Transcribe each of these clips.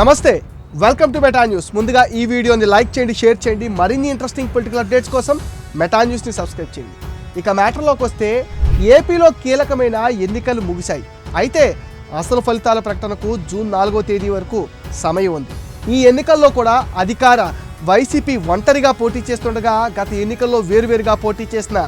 నమస్తే welcome to Meta news ముందుగా ఈ వీడియోని లైక్ చేయండి షేర్ చేయండి. మరిన్ని ఇంట్రెస్టింగ్ పొలిటికల్ అప్డేట్స్ కోసం మెటా న్యూస్ని సబ్స్క్రైబ్ చేయండి. ఇక మ్యాటర్లోకి వస్తే ఏపీలో కీలకమైన ఎన్నికలు ముగిశాయి. అయితే అసలు ఫలితాల ప్రకటనకు జూన్ నాలుగో తేదీ వరకు సమయం ఉంది. ఈ ఎన్నికల్లో కూడా అధికార వైసీపీ ఒంటరిగా పోటీ చేస్తుండగా గత ఎన్నికల్లో వేరువేరుగా పోటీ చేసిన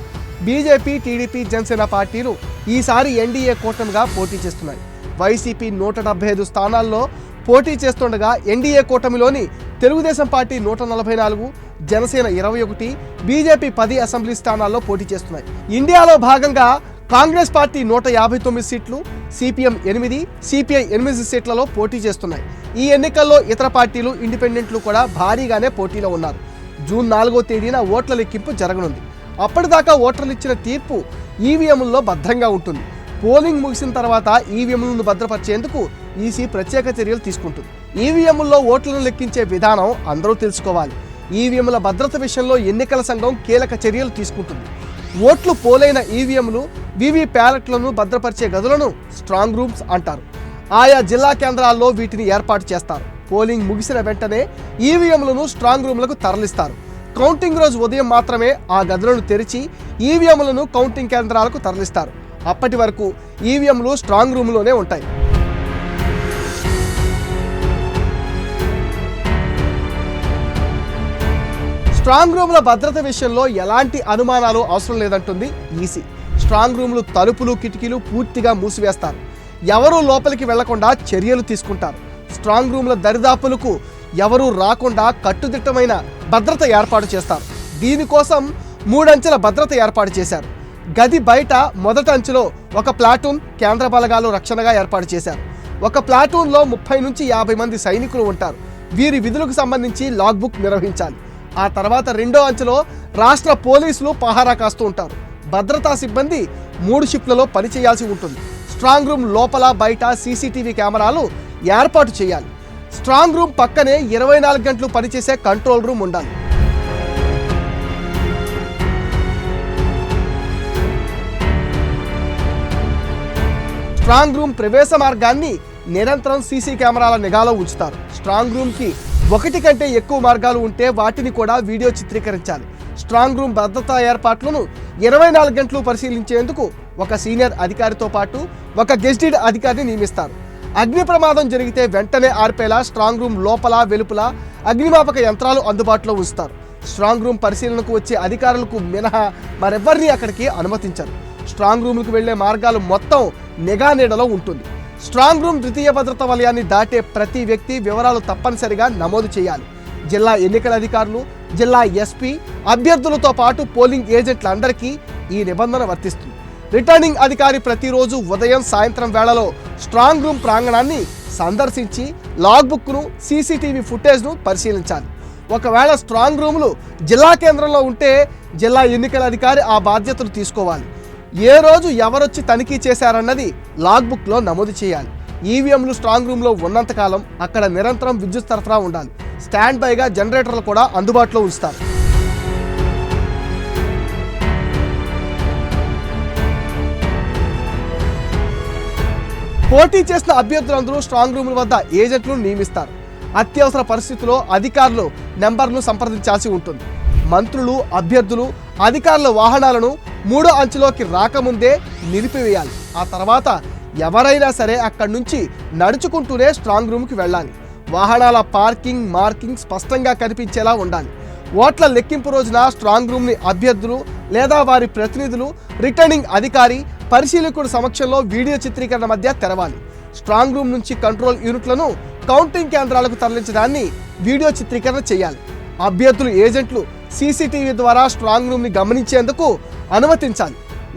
బీజేపీ టీడీపీ జనసేన పార్టీలు ఈసారి ఎన్డీఏ కూటమిగా పోటీ చేస్తున్నాయి. వైసీపీ నూట డెబ్బై ఐదు స్థానాల్లో పోటీ చేస్తుండగా ఎన్డీఏ కూటమిలోని తెలుగుదేశం పార్టీ నూట నలభై నాలుగు జనసేన ఇరవై ఒకటి బీజేపీ పది అసెంబ్లీ స్థానాల్లో పోటీ చేస్తున్నాయి. ఇండియాలో భాగంగా కాంగ్రెస్ పార్టీ నూట యాభై తొమ్మిది సీట్లు సిపిఎం ఎనిమిది సిపిఐ ఎనిమిది సీట్లలో పోటీ చేస్తున్నాయి. ఈ ఎన్నికల్లో ఇతర పార్టీలు ఇండిపెండెంట్లు కూడా భారీగానే పోటీలో ఉన్నారు. జూన్ నాలుగో తేదీన ఓట్ల లెక్కింపు జరగనుంది. అప్పటిదాకా ఓటర్లు ఇచ్చిన తీర్పు ఈవీఎంల్లో భద్రంగా ఉంటుంది. పోలింగ్ ముగిసిన తర్వాత ఈవీఎంలను భద్రపరిచేందుకు ఈసీ ప్రత్యేక చర్యలు తీసుకుంటుంది. ఈవీఎంల్లో ఓట్లను లెక్కించే విధానం అందరూ తెలుసుకోవాలి. ఈవీఎంల భద్రత విషయంలో ఎన్నికల సంఘం కీలక చర్యలు తీసుకుంటుంది. ఓట్లు పోలైన ఈవీఎంలు వివి ప్యాలెట్లను భద్రపరిచే గదులను స్ట్రాంగ్ రూమ్స్ అంటారు. ఆయా జిల్లా కేంద్రాల్లో వీటిని ఏర్పాటు చేస్తారు. పోలింగ్ ముగిసిన వెంటనే ఈవీఎంలను స్ట్రాంగ్ రూమ్లకు తరలిస్తారు. కౌంటింగ్ రోజు ఉదయం మాత్రమే ఆ గదులను తెరిచి ఈవీఎంలను కౌంటింగ్ కేంద్రాలకు తరలిస్తారు. అప్పటి వరకు ఈవీఎంలు స్ట్రాంగ్ రూమ్లోనే ఉంటాయి. స్ట్రాంగ్ రూమ్ల భద్రత విషయంలో ఎలాంటి అనుమానాలు అవసరం లేదంటుంది ఈసీ. స్ట్రాంగ్ రూమ్లు తలుపులు కిటికీలు పూర్తిగా మూసివేస్తారు. ఎవరూ లోపలికి వెళ్ళకుండా చర్యలు తీసుకుంటారు. స్ట్రాంగ్ రూమ్ల దరిదాపులకు ఎవరూ రాకుండా కట్టుదిట్టమైన భద్రత ఏర్పాటు చేస్తారు. దీనికోసం మూడంచెల భద్రత ఏర్పాటు చేశారు. గది బయట మొదట అంచులో ఒక ప్లాటూన్ కేంద్ర బలగాలు రక్షణగా ఏర్పాటు చేశారు. ఒక ప్లాటూన్లో ముప్పై నుంచి యాభై మంది సైనికులు ఉంటారు. వీరి విధులకు సంబంధించి లాగ్ బుక్ నిర్వహించాలి. ఆ తర్వాత రెండో అంచులో రాష్ట్ర పోలీసులు పహారా కాస్తూ ఉంటారు. భద్రతా సిబ్బంది మూడు షిఫ్ట్లలో పనిచేయాల్సి ఉంటుంది. స్ట్రాంగ్ రూమ్ లోపల బయట సీసీటీవీ కెమెరాలు ఏర్పాటు చేయాలి. స్ట్రాంగ్ రూమ్ పక్కనే ఇరవై నాలుగు గంటలు పనిచేసే కంట్రోల్ రూమ్ ఉండాలి. స్ట్రాంగ్ రూమ్ ప్రవేశ మార్గాన్ని నిరంతరం సీసీ కెమెరాల నిఘాలో ఉంచుతారు. స్ట్రాంగ్ రూమ్కి ఒకటి కంటే ఎక్కువ మార్గాలు ఉంటే వాటిని కూడా వీడియో చిత్రీకరించాలి. స్ట్రాంగ్ రూమ్ భద్రతా ఏర్పాట్లను ఇరవై నాలుగు గంటలు పరిశీలించేందుకు ఒక సీనియర్ అధికారితో పాటు ఒక గెస్టెడ్ అధికారిని నియమిస్తారు. అగ్ని ప్రమాదం జరిగితే వెంటనే ఆర్పేలా స్ట్రాంగ్ రూమ్ లోపల వెలుపల అగ్నిమాపక యంత్రాలు అందుబాటులో ఉంచుతారు. స్ట్రాంగ్ రూమ్ పరిశీలనకు వచ్చే అధికారులకు మినహా మరెవ్వరిని అక్కడికి అనుమతించరు. స్ట్రాంగ్ రూమ్లకు వెళ్ళే మార్గాలు మొత్తం నిఘా నీడలో ఉంటుంది. స్ట్రాంగ్ రూమ్ ద్వితీయ భద్రత వలయాన్ని దాటే ప్రతి వ్యక్తి వివరాలు తప్పనిసరిగా నమోదు చేయాలి. జిల్లా ఎన్నికల అధికారులు జిల్లా ఎస్పీ అభ్యర్థులతో పాటు పోలింగ్ ఏజెంట్లందరికీ ఈ నిబంధన వర్తిస్తుంది. రిటర్నింగ్ అధికారి ప్రతిరోజు ఉదయం సాయంత్రం వేళలో స్ట్రాంగ్ రూమ్ ప్రాంగణాన్ని సందర్శించి లాగ్బుక్ను సీసీటీవీ ఫుటేజ్ను పరిశీలించాలి. ఒకవేళ స్ట్రాంగ్ రూములు జిల్లా కేంద్రంలో ఉంటే జిల్లా ఎన్నికల అధికారి ఆ బాధ్యతను తీసుకోవాలి. ఏ రోజు ఎవరొచ్చి తనిఖీ చేశారన్నది లాగ్బుక్లో నమోదు చేయాలి. ఈవీఎంలు స్ట్రాంగ్ రూమ్లో ఉన్నంతకాలం అక్కడ నిరంతరం విద్యుత్ సరఫరా ఉండాలి. స్టాండ్ బైగా జనరేటర్లు కూడా అందుబాటులో ఉంచుతారు. పోటీ చేసిన అభ్యర్థులందరూ స్ట్రాంగ్ రూముల వద్ద ఏజెంట్లను నియమిస్తారు. అత్యవసర పరిస్థితుల్లో అధికారులు నెంబర్ను సంప్రదించాల్సి ఉంటుంది. మంత్రులు అభ్యర్థులు అధికారుల వాహనాలను మూడో అంచులోకి రాకముందే నిలిపివేయాలి. ఆ తర్వాత ఎవరైనా సరే అక్కడి నుంచి నడుచుకుంటూనే స్ట్రాంగ్ రూమ్కి వెళ్ళాలి. వాహనాల పార్కింగ్ మార్కింగ్ స్పష్టంగా కనిపించేలా ఉండాలి. ఓట్ల లెక్కింపు రోజున స్ట్రాంగ్ రూమ్ని అభ్యర్థులు లేదా వారి ప్రతినిధులు రిటర్నింగ్ అధికారి పరిశీలకుడు సమక్షంలో వీడియో చిత్రీకరణ మధ్య తెరవాలి. స్ట్రాంగ్ రూమ్ నుంచి కంట్రోల్ యూనిట్లను కౌంటింగ్ కేంద్రాలకు తరలించడాన్ని వీడియో చిత్రీకరణ చేయాలి. అభ్యర్థులు ఏజెంట్లు సీసీటీవీ ద్వారా స్ట్రాంగ్ రూమ్ని గమనించేందుకు అనుమతించాలి.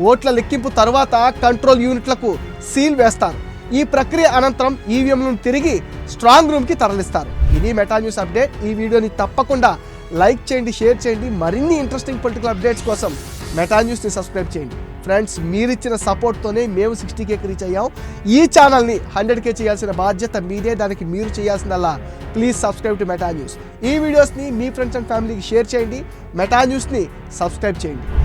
ఓట్ల లెక్కింపు తర్వాత కంట్రోల్ యూనిట్లకు సీల్ వేస్తారు. ఈ ప్రక్రియ అనంతరం ఈవీఎంలను తిరిగి స్ట్రాంగ్ రూమ్కి తరలిస్తారు. ఇది మెటా న్యూస్ అప్డేట్. ఈ వీడియోని తప్పకుండా లైక్ చేయండి షేర్ చేయండి. మరిన్ని ఇంట్రెస్టింగ్ పొలిటికల్ అప్డేట్స్ కోసం మెటా న్యూస్ని సబ్స్క్రైబ్ చేయండి. ఫ్రెండ్స్ మీరిచ్చిన సపోర్ట్తోనే మేము సిక్స్టీ కేకి రీచ్ అయ్యాం. ఈ ఛానల్ని హండ్రెడ్ కే చేయాల్సిన బాధ్యత మీదే దానికి మీరు చేయాల్సిందల్లా. Please subscribe to Meta news ఈ వీడియోస్ని మీ ఫ్రెండ్స్ అండ్ ఫ్యామిలీకి షేర్ చేయండి. మెటా న్యూస్ని సబ్స్క్రైబ్ చేయండి.